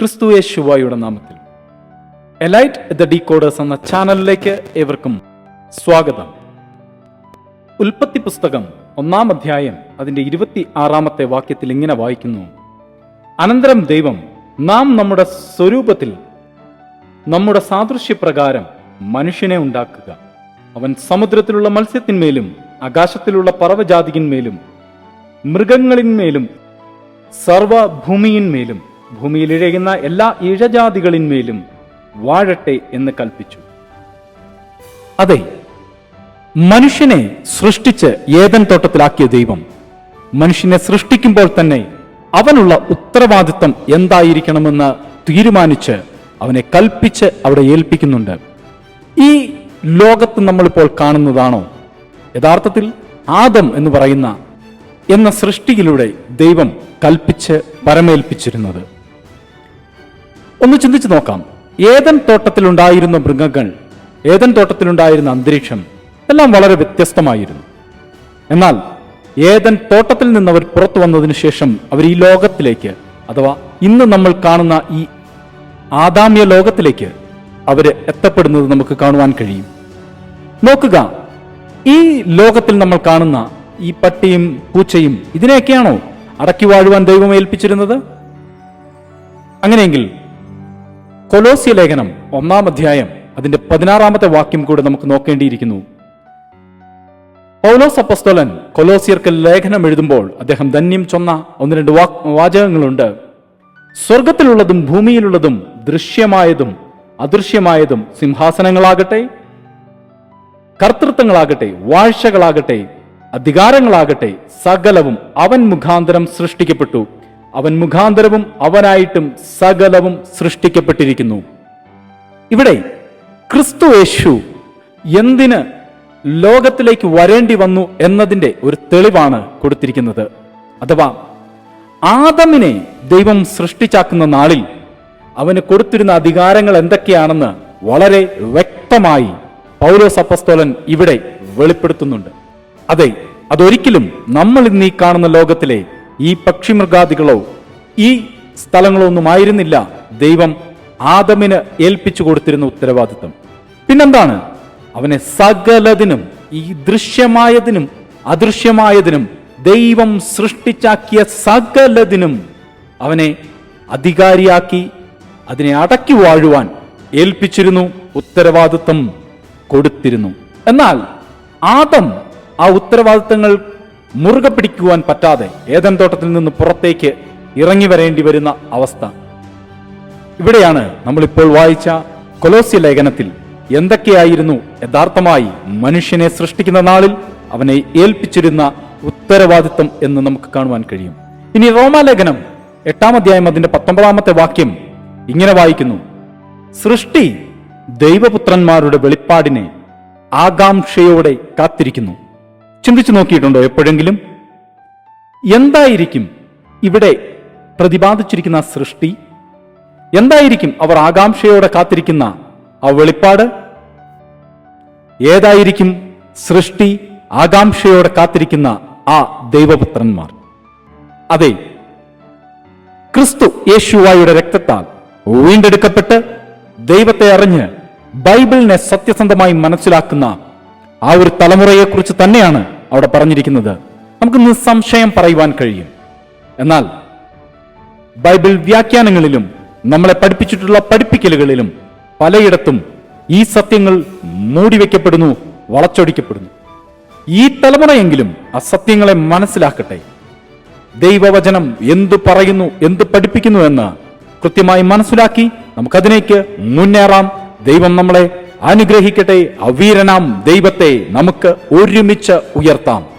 ക്രിസ്തു യേശുവായുടെ നാമത്തിൽ. Elite the decoders എന്ന ചാനലിലേക്ക് ഏവർക്കും സ്വാഗതം. ഉൽപ്പത്തി പുസ്തകം ഒന്നാം അധ്യായം അതിന്റെ ഇരുപത്തി ആറാമത്തെ വാക്യത്തിൽ ഇങ്ങനെ വായിക്കുന്നു. അനന്തരം ദൈവം നാം നമ്മുടെ സ്വരൂപത്തിൽ നമ്മുടെ സാദൃശ്യപ്രകാരം മനുഷ്യനെ ഉണ്ടാക്കുക. അവൻ സമുദ്രത്തിലുള്ള മത്സ്യത്തിന്മേലും ആകാശത്തിലുള്ള പർവജാതികന്മേലും മൃഗങ്ങളിന്മേലും സർവഭൂമിയിന്മേലും ഭൂമിയിൽ ഇഴയുന്ന എല്ലാ ഇഴജാതികളിന്മേലും വാഴട്ടെ എന്ന് കൽപ്പിച്ചു. അതെ മനുഷ്യനെ സൃഷ്ടിച്ച് ഏതൻ തോട്ടത്തിലാക്കിയ ദൈവം മനുഷ്യനെ സൃഷ്ടിക്കുമ്പോൾ തന്നെ അവനുള്ള ഉത്തരവാദിത്തം എന്തായിരിക്കണമെന്ന് തീരുമാനിച്ച് അവനെ കൽപ്പിച്ച് അവിടെ ഏൽപ്പിക്കുന്നുണ്ട്. ഈ ലോകത്ത് നമ്മളിപ്പോൾ കാണുന്നതാണോ? യഥാർത്ഥത്തിൽ ആദം എന്ന് പറയുന്ന എന്ന സൃഷ്ടിയിലൂടെ ദൈവം കൽപ്പിച്ച് പരമേൽപ്പിച്ചിരുന്നത്. ഒന്ന് ചിന്തിച്ചു നോക്കാം. ഏതൻ തോട്ടത്തിലുണ്ടായിരുന്ന മൃഗങ്ങൾ ഏതൻ തോട്ടത്തിലുണ്ടായിരുന്ന അന്തരീക്ഷം എല്ലാം വളരെ വ്യത്യസ്തമായിരുന്നു. എന്നാൽ ഏതൻ തോട്ടത്തിൽ നിന്ന് അവർ പുറത്തു വന്നതിന് ശേഷം അവർ ഈ ലോകത്തിലേക്ക് അഥവാ ഇന്ന് നമ്മൾ കാണുന്ന ഈ ആദാമ്യ ലോകത്തിലേക്ക് അവർ എത്തപ്പെടുന്നത് നമുക്ക് കാണുവാൻ കഴിയും. നോക്കുക ഈ ലോകത്തിൽ നമ്മൾ കാണുന്ന ഈ പട്ടിയും പൂച്ചയും ഇതിനെയൊക്കെയാണോ അടക്കി വാഴുവാൻ ദൈവം ഏൽപ്പിച്ചിരുന്നത് അങ്ങനെയെങ്കിൽ കൊലോസ്യ ലേഖനം ഒന്നാം അധ്യായം അതിന്റെ പതിനാറാമത്തെ വാക്യം കൂടെ നമുക്ക് നോക്കേണ്ടിയിരിക്കുന്നു. പൗലോസ് അപ്പസ്തോലൻ കൊലോസിയർക്ക് ലേഖനം എഴുതുമ്പോൾ അദ്ദേഹം ധന്യം ചൊന്ന ഒന്ന് രണ്ട് വാചകങ്ങളുണ്ട്. സ്വർഗത്തിലുള്ളതും ഭൂമിയിലുള്ളതും ദൃശ്യമായതും അദൃശ്യമായതും സിംഹാസനങ്ങളാകട്ടെ കർത്തൃത്വങ്ങളാകട്ടെ വാഴ്ചകളാകട്ടെ അധികാരങ്ങളാകട്ടെ സകലവും അവൻ മുഖാന്തരം സൃഷ്ടിക്കപ്പെട്ടു. അവൻ മുഖാന്തരവും അവനായിട്ടും സകലവും സൃഷ്ടിക്കപ്പെട്ടിരിക്കുന്നു. ഇവിടെ ക്രിസ്തു യേശു എന്തിന് ലോകത്തിലേക്ക് വരേണ്ടി വന്നു എന്നതിന്റെ ഒരു തെളിവാണ് കൊടുത്തിരിക്കുന്നത്. അഥവാ ആദമിനെ ദൈവം സൃഷ്ടിച്ചാക്കുന്ന നാളിൽ അവന് കൊടുത്തിരുന്ന അധികാരങ്ങൾ എന്തൊക്കെയാണെന്ന് വളരെ വ്യക്തമായി പൗലോസ് അപ്പസ്തോലൻ ഇവിടെ വെളിപ്പെടുത്തുന്നുണ്ട്. അതെ അതൊരിക്കലും നമ്മൾ ഇന്ന് ഈ കാണുന്ന ലോകത്തിലെ ഈ പക്ഷിമൃഗാദികളോ ഈ സ്ഥലങ്ങളൊന്നും ആയിരുന്നില്ല ദൈവം ആദമിന് ഏൽപ്പിച്ചു കൊടുത്തിരുന്ന ഉത്തരവാദിത്വം പിന്നെന്താണ്? അവനെ സകലതിനും ഈ ദൃശ്യമായതിനും അദൃശ്യമായതിനും ദൈവം സൃഷ്ടിച്ചാക്കിയ സകലതിനും അവനെ അധികാരിയാക്കി അതിനെ അടക്കി വാഴുവാൻ ഏൽപ്പിച്ചിരുന്നു ഉത്തരവാദിത്വം കൊടുത്തിരുന്നു. എന്നാൽ ആദം ആ ഉത്തരവാദിത്തങ്ങൾ മുറുകെ പിടിക്കുവാൻ പറ്റാതെ ഏതൻ തോട്ടത്തിൽ നിന്ന് പുറത്തേക്ക് ഇറങ്ങി വരേണ്ടി വരുന്ന അവസ്ഥ. ഇവിടെയാണ് നമ്മളിപ്പോൾ വായിച്ച കൊലോസ്യ ലേഖനത്തിൽ എന്തൊക്കെയായിരുന്നു യഥാർത്ഥമായി മനുഷ്യനെ സൃഷ്ടിക്കുന്ന നാളിൽ അവനെ ഏൽപ്പിച്ചിരുന്ന ഉത്തരവാദിത്വം എന്ന് നമുക്ക് കാണുവാൻ കഴിയും. ഇനി റോമാലേഖനം എട്ടാം അധ്യായം അതിന്റെ പത്തൊമ്പതാമത്തെ വാക്യം ഇങ്ങനെ വായിക്കുന്നു. സൃഷ്ടി ദൈവപുത്രന്മാരുടെ വെളിപ്പാടിനെ ആകാംക്ഷയോടെ കാത്തിരിക്കുന്നു. ചിന്തിച്ചു നോക്കിയിട്ടുണ്ടോ എപ്പോഴെങ്കിലും? എന്തായിരിക്കും ഇവിടെ പ്രതിപാദിച്ചിരിക്കുന്ന സൃഷ്ടി? എന്തായിരിക്കും അവർ ആകാംക്ഷയോടെ കാത്തിരിക്കുന്ന ആ വെളിപ്പാട്? ഏതായിരിക്കും സൃഷ്ടി ആകാംക്ഷയോടെ കാത്തിരിക്കുന്ന ആ ദൈവപുത്രന്മാർ? അതെ ക്രിസ്തു യേശുവായുടെ രക്തത്താൽ വീണ്ടെടുക്കപ്പെട്ട് ദൈവത്തെ അറിഞ്ഞ് ബൈബിളിനെ സത്യസന്ധമായി മനസ്സിലാക്കുന്ന ആ ഒരു തലമുറയെക്കുറിച്ച് തന്നെയാണ് അവിടെ പറഞ്ഞിരിക്കുന്നത് നമുക്ക് നിസ്സംശയം പറയുവാൻ കഴിയും. എന്നാൽ ബൈബിൾ വ്യാഖ്യാനങ്ങളിലും നമ്മളെ പഠിപ്പിച്ചിട്ടുള്ള പഠിപ്പിക്കലുകളിലും പലയിടത്തും ഈ സത്യങ്ങൾ മൂടിവെക്കപ്പെടുന്നു വളച്ചൊടിക്കപ്പെടുന്നു. ഈ തലമുറയെങ്കിലും ആ സത്യങ്ങളെ മനസ്സിലാക്കട്ടെ. ദൈവവചനം എന്തു പറയുന്നു എന്ത് പഠിപ്പിക്കുന്നു എന്ന് കൃത്യമായി മനസ്സിലാക്കി നമുക്കതിനേക്ക് മുന്നേറാം. ദൈവം നമ്മളെ അനുഗ്രഹിക്കട്ടെ അവീരനാം ദൈവത്തെ നമുക്ക് ഒരുമിച്ച് ഉയർത്താം.